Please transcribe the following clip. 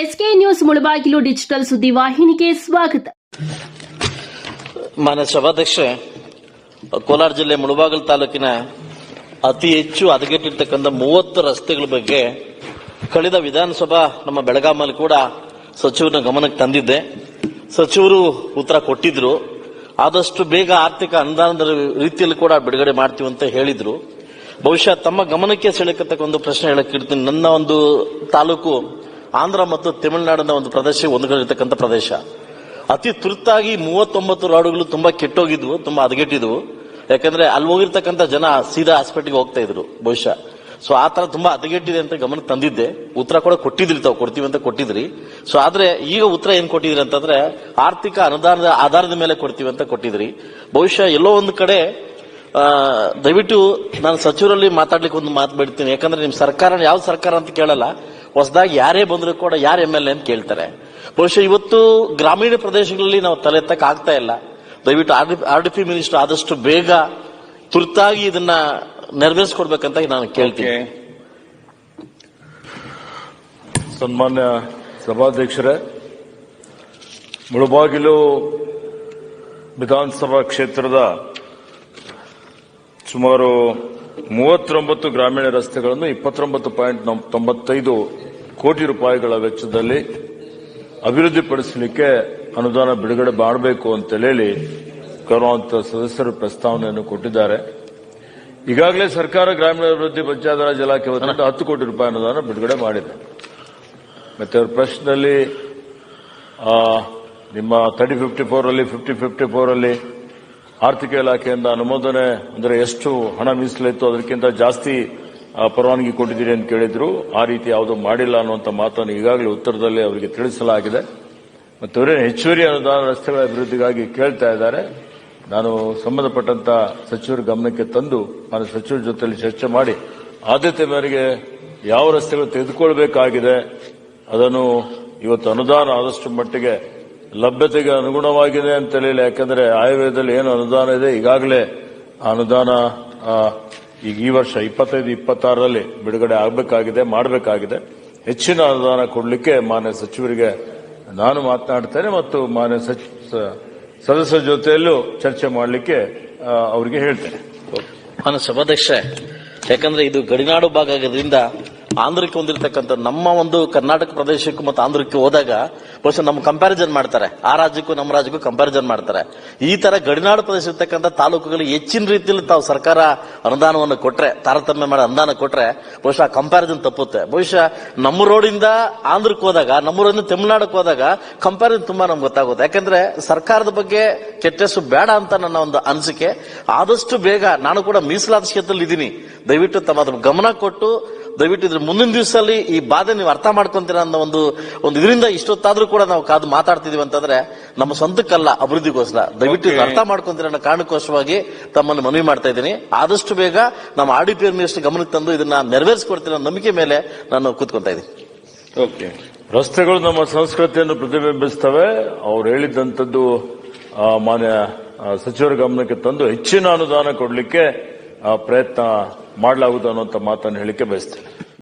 SK news Mulbagal digital ಸುದ್ದಿ ವಾಹಿನಿಗೆ ಸ್ವಾಗತ. ಮಾನ್ಯ ಸಭಾಧ್ಯಕ್ಷ ಕೋಲಾರ ಜಿಲ್ಲೆ ಮುಳಬಾಗಿಲು ತಾಲೂಕಿನ ಅತಿ ಹೆಚ್ಚು ಹದಗೆಟ್ಟಿರ್ತಕ್ಕಂಥ ಮೂವತ್ತು ರಸ್ತೆಗಳ ಬಗ್ಗೆ ಕಳೆದ ವಿಧಾನಸಭಾ ನಮ್ಮ ಬೆಳಗಾಮಲ್ಲಿ ಕೂಡ ಸಚಿವರನ್ನ ಗಮನಕ್ಕೆ ತಂದಿದ್ದೆ. ಸಚಿವರು ಉತ್ತರ ಕೊಟ್ಟಿದ್ರು. ಆದಷ್ಟು ಬೇಗ ಆರ್ಥಿಕ ಅನುದಾನದ ರೀತಿಯಲ್ಲಿ ಕೂಡ ಬಿಡುಗಡೆ ಮಾಡ್ತೀವಿ ಅಂತ ಹೇಳಿದ್ರು. ಬಹುಶಃ ತಮ್ಮ ಗಮನಕ್ಕೆ ಸೆಳೆಕತಕ್ಕ ಒಂದು ಪ್ರಶ್ನೆ ಹೇಳಕ್ಕೆ ಇರ್ತೀನಿ. ನನ್ನ ಒಂದು ತಾಲೂಕು ಆಂಧ್ರ ಮತ್ತು ತಮಿಳುನಾಡಿನ ಒಂದು ಪ್ರದೇಶ ಒಂದುಗಳಿರ್ತಕ್ಕಂಥ ಪ್ರದೇಶ. ಅತಿ ತುರ್ತಾಗಿ ಮೂವತ್ತೊಂಬತ್ತು ರಾಡುಗಳು ತುಂಬಾ ಕೆಟ್ಟೋಗಿದ್ವು, ತುಂಬಾ ಹದಗೆಟ್ಟಿದ್ವು. ಯಾಕಂದ್ರೆ ಅಲ್ಲಿ ಹೋಗಿರ್ತಕ್ಕಂಥ ಜನ ಸೀದಾ ಹಾಸ್ಪಿಟಲ್ಗೆ ಹೋಗ್ತಾ ಇದ್ರು, ಬಹುಶಃ. ಸೊ ಆ ತರ ತುಂಬಾ ಹದಗೆಟ್ಟಿದೆ ಅಂತ ಗಮನಕ್ಕೆ ತಂದಿದ್ದೆ. ಉತ್ತರ ಕೂಡ ಕೊಟ್ಟಿದ್ರಿ ತಾವು, ಕೊಡ್ತೀವಿ ಅಂತ ಕೊಟ್ಟಿದ್ರಿ. ಸೊ ಆದ್ರೆ ಈಗ ಉತ್ತರ ಏನ್ ಕೊಟ್ಟಿದ್ರಿ ಅಂತಂದ್ರೆ, ಆರ್ಥಿಕ ಅನುದಾನದ ಆಧಾರದ ಮೇಲೆ ಕೊಡ್ತೀವಿ ಅಂತ ಕೊಟ್ಟಿದ್ರಿ. ಬಹುಶಃ ಎಲ್ಲೋ ಒಂದು ಕಡೆ ದಯವಿಟ್ಟು ನಾನು ಸಚಿವರಲ್ಲಿ ಮಾತಾಡ್ಲಿಕ್ಕೆ ಒಂದು ಮಾತು ಬಿಡ್ತೀನಿ. ಯಾಕಂದ್ರೆ ನಿಮ್ ಸರ್ಕಾರ ಯಾವ ಸರ್ಕಾರ ಅಂತ ಕೇಳಲ್ಲ. ಹೊಸದಾಗಿ ಯಾರೇ ಬಂದರೂ ಕೂಡ ಯಾರು ಎಂ ಎಲ್ ಎ ಅಂತ ಕೇಳ್ತಾರೆ. ಬಹುಶಃ ಇವತ್ತು ಗ್ರಾಮೀಣ ಪ್ರದೇಶಗಳಲ್ಲಿ ನಾವು ತಲೆ ಎತ್ತಕ್ಕೆ ಆಗ್ತಾ ಇಲ್ಲ. ದಯವಿಟ್ಟು ಆರ್ ಡಿ ಪಿ ಮಿನಿಸ್ಟರ್ ಆದಷ್ಟು ಬೇಗ ತುರ್ತಾಗಿ ಇದನ್ನ ನೆರವೇರಿಸ್ಕೊಡ್ಬೇಕಂತ ನಾನು ಕೇಳ್ತೀನಿ. ಸನ್ಮಾನ್ಯ ಸಭಾಧ್ಯಕ್ಷರೇ, ಮುಳುಬಾಗಿಲು ವಿಧಾನಸಭಾ ಕ್ಷೇತ್ರದ ಸುಮಾರು ಮೂವತ್ತೊಂಬತ್ತು ಗ್ರಾಮೀಣ ರಸ್ತೆಗಳನ್ನು ಇಪ್ಪತ್ತೊಂಬತ್ತು ಪಾಯಿಂಟ್ ತೊಂಬತ್ತೈದು ಕೋಟಿ ರೂಪಾಯಿಗಳ ವೆಚ್ಚದಲ್ಲಿ ಅಭಿವೃದ್ಧಿಪಡಿಸಲಿಕ್ಕೆ ಅನುದಾನ ಬಿಡುಗಡೆ ಮಾಡಬೇಕು ಅಂತ ಹೇಳಿ ಗೌರವಾಂತ ಸದಸ್ಯರು ಪ್ರಸ್ತಾವನೆಯನ್ನು ಕೊಟ್ಟಿದ್ದಾರೆ. ಈಗಾಗಲೇ ಸರ್ಕಾರ ಗ್ರಾಮೀಣಾಭಿವೃದ್ಧಿ ಪಂಚಾಯತ್ ಇಲಾಖೆ ವತಿಯಿಂದ ಹತ್ತು ಕೋಟಿ ರೂಪಾಯಿ ಅನುದಾನ ಬಿಡುಗಡೆ ಮಾಡಿದೆ. ಮತ್ತೆ ಅವ್ರ ಪ್ರಶ್ನೆಯಲ್ಲಿ ಆ, ನಿಮ್ಮ ತರ್ಟಿ ಫಿಫ್ಟಿ ಫೋರ್ ಅಲ್ಲಿ ಫಿಫ್ಟಿ ಫಿಫ್ಟಿ ಫೋರ್ ಅಲ್ಲಿ ಆರ್ಥಿಕ ಇಲಾಖೆಯಿಂದ ಅನುಮೋದನೆ, ಅಂದರೆ ಎಷ್ಟು ಹಣ ಮೀಸಲಿತ್ತು ಅದಕ್ಕಿಂತ ಜಾಸ್ತಿ ಪರವಾನಗಿ ಕೊಟ್ಟಿದ್ದೀರಿ ಅಂತ ಕೇಳಿದ್ರು. ಆ ರೀತಿ ಯಾವುದೂ ಮಾಡಿಲ್ಲ ಅನ್ನುವಂಥ ಮಾತನ್ನು ಈಗಾಗಲೇ ಉತ್ತರದಲ್ಲಿ ಅವರಿಗೆ ತಿಳಿಸಲಾಗಿದೆ. ಮತ್ತು ಅವರೇ ಹೆಚ್ಚುವರಿ ಅನುದಾನ ರಸ್ತೆಗಳ ಅಭಿವೃದ್ಧಿಗಾಗಿ ಕೇಳ್ತಾ ಇದ್ದಾರೆ. ನಾನು ಸಂಬಂಧಪಟ್ಟಂತ ಸಚಿವರ ಗಮನಕ್ಕೆ ತಂದು, ನಾನು ಸಚಿವರ ಜೊತೆಯಲ್ಲಿ ಚರ್ಚೆ ಮಾಡಿ, ಆದ್ಯತೆ ಮೇರೆಗೆ ಯಾವ ರಸ್ತೆಗಳು ತೆಗೆದುಕೊಳ್ಬೇಕಾಗಿದೆ, ಅದನ್ನು ಇವತ್ತು ಅನುದಾನ ಆದಷ್ಟು ಮಟ್ಟಿಗೆ ಲಭ್ಯತೆಗೆ ಅನುಗುಣವಾಗಿದೆ ಅಂತ ಹೇಳಿಲ್ಲ ಯಾಕಂದ್ರೆ ಆಯುರ್ವೇದದಲ್ಲಿ ಏನು ಅನುದಾನ ಇದೆ, ಈಗಾಗಲೇ ಅನುದಾನ ಈಗ ಈ ವರ್ಷ ಇಪ್ಪತ್ತೈದು, ಇಪ್ಪತ್ತಾರರಲ್ಲಿ ಬಿಡುಗಡೆ ಆಗಬೇಕಾಗಿದೆ, ಮಾಡಬೇಕಾಗಿದೆ. ಹೆಚ್ಚಿನ ಅನುದಾನ ಕೊಡಲಿಕ್ಕೆ ಮಾನ್ಯ ಸಚಿವರಿಗೆ ನಾನು ಮಾತನಾಡ್ತೇನೆ ಮತ್ತು ಮಾನ್ಯ ಸದಸ್ಯರ ಜೊತೆಯಲ್ಲೂ ಚರ್ಚೆ ಮಾಡಲಿಕ್ಕೆ ಅವರಿಗೆ ಹೇಳ್ತೇನೆ. ಮಾನ್ಯ ಸಭಾಧ್ಯಕ್ಷ ಯಾಕಂದ್ರೆ ಇದು ಗಡಿನಾಡು ಭಾಗ ಆಗೋದ್ರಿಂದ ಆಂಧ್ರಕ್ಕೆ ಹೊಂದಿರತಕ್ಕಂಥ ನಮ್ಮ ಒಂದು ಕರ್ನಾಟಕ ಪ್ರದೇಶಕ್ಕೂ ಮತ್ತು ಆಂಧ್ರಕ್ಕೆ ಹೋದಾಗ ಬಹುಶಃ ನಮ್ಮ ಕಂಪ್ಯಾರಿಸನ್ ಮಾಡ್ತಾರೆ. ಆ ರಾಜ್ಯಕ್ಕೂ ನಮ್ಮ ರಾಜ್ಯಕ್ಕೂ ಕಂಪ್ಯಾರಿಸನ್ ಮಾಡ್ತಾರೆ. ಈ ತರ ಗಡಿನಾಡು ಪ್ರದೇಶ ಇರ್ತಕ್ಕಂಥ ತಾಲೂಕುಗಳಿಗೆ ಹೆಚ್ಚಿನ ರೀತಿಯಲ್ಲಿ ತಾವು ಸರ್ಕಾರ ಅನುದಾನವನ್ನು ಕೊಟ್ಟರೆ ತಾರತಮ್ಯ ಮಾಡಿ ಅನುದಾನ ಕೊಟ್ಟರೆ ಬಹುಶಃ ಕಂಪ್ಯಾರಿಸನ್ ತಪ್ಪುತ್ತೆ. ಬಹುಶಃ ನಮ್ಮ ರೋಡಿಂದ ಆಂಧ್ರಕ್ಕೆ ಹೋದಾಗ, ನಮ್ಮ ರೋಡಿಂದ ತಮಿಳುನಾಡಕ್ಕೆ ಹೋದಾಗ ಕಂಪ್ಯಾರಿಸನ್ ತುಂಬಾ ನಮ್ಗೆ ಗೊತ್ತಾಗುತ್ತೆ. ಯಾಕಂದ್ರೆ ಸರ್ಕಾರದ ಬಗ್ಗೆ ಕೆಟ್ಟ ಹೆಸರು ಬೇಡ ಅಂತ ನನ್ನ ಒಂದು ಅನಿಸಿಕೆ. ಆದಷ್ಟು ಬೇಗ ನಾನು ಕೂಡ ಮೀಸಲಾದ ಕ್ಷೇತ್ರದಲ್ಲಿ ಇದ್ದೀನಿ ದಯವಿಟ್ಟು ತಮ್ಮ ಗಮನ ಕೊಟ್ಟು ದಯವಿಟ್ಟು ಇದ್ರ ಮುಂದಿನ ದಿವಸದಲ್ಲಿ ಈ ಬಾಧೆ ನೀವು ಅರ್ಥ ಮಾಡ್ಕೊಂತೀರ ಅನ್ನೋ ಒಂದು ಒಂದು ಇದರಿಂದ ಇಷ್ಟೊತ್ತಾದ್ರೂ ಕೂಡ ನಾವು ಕಾದು ಮಾತಾಡ್ತಿದೀವಿ ಅಂತಂದ್ರೆ ನಮ್ಮ ಸ್ವಂತಕ್ಕಲ್ಲ ಅಭಿವೃದ್ಧಿಗೋಸ್ಕರ. ದಯವಿಟ್ಟು ಇದು ಅರ್ಥ ಮಾಡ್ಕೊಂತೀರ ಅನ್ನೋ ಕಾರಣಕ್ಕೋಸ್ಕರವಾಗಿ ತಮ್ಮನ್ನು ಮನವಿ ಮಾಡ್ತಾ ಇದ್ದೀನಿ. ಆದಷ್ಟು ಬೇಗ ನಮ್ಮ ಆರ್ ಡಿ ಪಿ ಮಿನಿಸ್ಟರ್ ಗಮನಕ್ಕೆ ತಂದು ಇದನ್ನ ನೆರವೇರಿಸ್ಕೊಡ್ತೀರ ಅನ್ನೋ ನಂಬಿಕೆ ಮೇಲೆ ನಾನು ಕೂತ್ಕೊಂತಾ ಇದ್ದೀನಿ. ಓಕೆ ರಸ್ತೆಗಳು ನಮ್ಮ ಸಂಸ್ಕೃತಿಯನ್ನು ಪ್ರತಿಬಿಂಬಿಸ್ತವೆ ಅವ್ರು ಹೇಳಿದ್ದಂಥದ್ದು ಆ, ಮಾನ್ಯ ಸಚಿವರ ಗಮನಕ್ಕೆ ತಂದು ಹೆಚ್ಚಿನ ಅನುದಾನ ಕೊಡಲಿಕ್ಕೆ ಪ್ರಯತ್ನ ಮಾಡಲಾಗುವುದು ಅನ್ನೋಂಥ ಮಾತನ್ನು ಹೇಳಿಕೆ ಬಯಸ್ತೇನೆ.